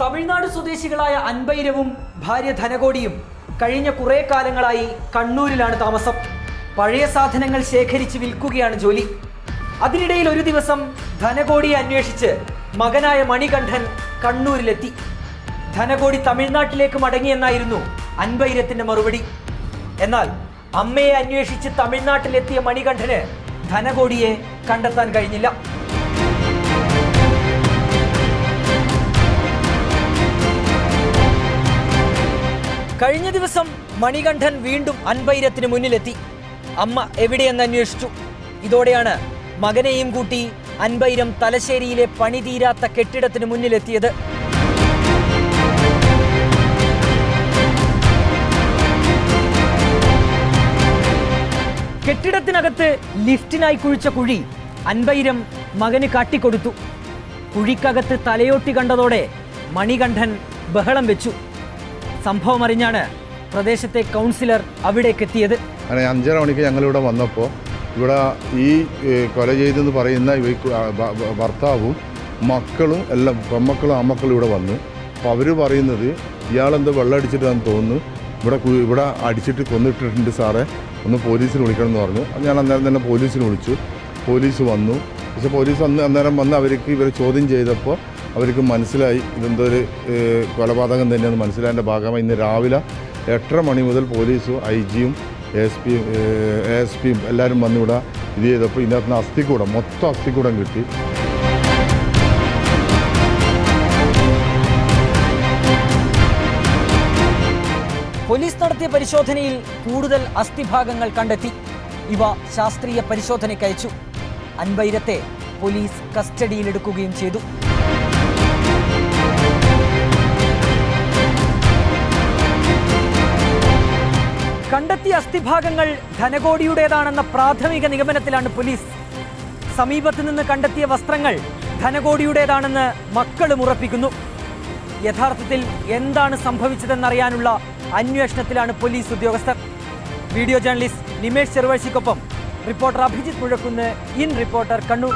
തമിഴ്നാട് സ്വദേശികളായ അൻപൈരവും ഭാര്യ ധനകോടിയും കഴിഞ്ഞ കുറേ കാലങ്ങളായി കണ്ണൂരിലാണ് താമസം. പഴയ സാധനങ്ങൾ ശേഖരിച്ച് വിൽക്കുകയാണ് ജോലി. അതിനിടയിൽ ഒരു ദിവസം ധനകോടിയെ അന്വേഷിച്ച് മകനായ മണികണ്ഠൻ കണ്ണൂരിലെത്തി. ധനകോടി തമിഴ്നാട്ടിലേക്ക് മടങ്ങിയെന്നായിരുന്നു അൻപൈരത്തിന്റെ മറുപടി. എന്നാൽ അമ്മയെ അന്വേഷിച്ച് തമിഴ്നാട്ടിലെത്തിയ മണികണ്ഠന് ധനകോടിയെ കണ്ടെത്താൻ കഴിഞ്ഞില്ല. കഴിഞ്ഞ ദിവസം മണികണ്ഠൻ വീണ്ടും അൻപൈരത്തിന് മുന്നിലെത്തി. അമ്മ എവിടെയെന്ന് അന്വേഷിച്ചു. ഇതോടെയാണ് മകനെയും കൂട്ടി അൻപൈരം തലശ്ശേരിയിലെ പണി തീരാത്ത കെട്ടിടത്തിന് മുന്നിലെത്തിയത്. കെട്ടിടത്തിനകത്ത് ലിഫ്റ്റിനായി കുഴിച്ച കുഴി അൻപൈരം മകന് കാട്ടിക്കൊടുത്തു. കുഴിക്കകത്ത് തലയോട്ടി കണ്ടതോടെ മണികണ്ഠൻ ബഹളം വെച്ചു. സംഭവം അറിഞ്ഞാണ് പ്രദേശത്തെ കൗൺസിലർ അവിടേക്കെത്തിയത് അങ്ങനെ അഞ്ചര മണിക്ക് ഞങ്ങളിവിടെ വന്നപ്പോൾ ഇവിടെ ഈ കൊല ചെയ്തെന്ന് പറയുന്ന ഭർത്താവും മക്കളും എല്ലാം പെമ്മക്കളും അമ്മക്കളും ഇവിടെ വന്നു. അപ്പോൾ അവർ പറയുന്നത് ഇയാളെന്തോ വെള്ളം അടിച്ചിട്ടാന്ന് തോന്നുന്നു. ഇവിടെ ഇവിടെ അടിച്ചിട്ട് കൊന്നിട്ടിട്ടുണ്ട് സാറേ. ഒന്ന് പോലീസിന് വിളിക്കണം എന്ന് പറഞ്ഞു. ഞാൻ അന്നേരം തന്നെ പോലീസിന് വിളിച്ചു. പോലീസ് വന്നു. പക്ഷേ പോലീസ് അന്ന് അന്നേരം വന്ന് അവർക്ക് ഇവരെ ചോദ്യം ചെയ്തപ്പോൾ അവർക്ക് മനസ്സിലായി. ഇതെന്തോ ഒരു ഏഹ്, കൊലപാതകം തന്നെയെന്ന് മനസ്സിലായതിന്റെ ഭാഗമായി ഇന്ന് രാവിലെ എട്ടര മണി മുതൽ പോലീസും ഐ ജിയും എസ് പിയും എസ് പിയും എല്ലാവരും വന്നിവിടെ ഇത് ചെയ്തപ്പോൾ ഇതിനകത്ത് അസ്ഥിക്കൂടം മൊത്തം അസ്ഥിക്കൂടം കിട്ടി. പോലീസ് നടത്തിയ പരിശോധനയിൽ കൂടുതൽ അസ്ഥിഭാഗങ്ങൾ കണ്ടെത്തി. ഇവ ശാസ്ത്രീയ പരിശോധനയ്ക്ക് അയച്ചു. അൻപൈരത്തെ പോലീസ് കസ്റ്റഡിയിലെടുക്കുകയും ചെയ്തു. കണ്ടെത്തിയ അസ്ഥിഭാഗങ്ങൾ ധനകോടിയുടേതാണെന്ന പ്രാഥമിക നിഗമനത്തിലാണ് പോലീസ്. സമീപത്ത് നിന്ന് കണ്ടെത്തിയ വസ്ത്രങ്ങൾ ധനകോടിയുടേതാണെന്ന് മക്കളും ഉറപ്പിക്കുന്നു. യഥാർത്ഥത്തിൽ എന്താണ് സംഭവിച്ചതെന്നറിയാനുള്ള അന്വേഷണത്തിലാണ് പോലീസ് ഉദ്യോഗസ്ഥർ. Video journalist Nimesh ചെറുവഴിക്കൊപ്പം reporter Abhijith Muzhakkunnu in reporter Kannur.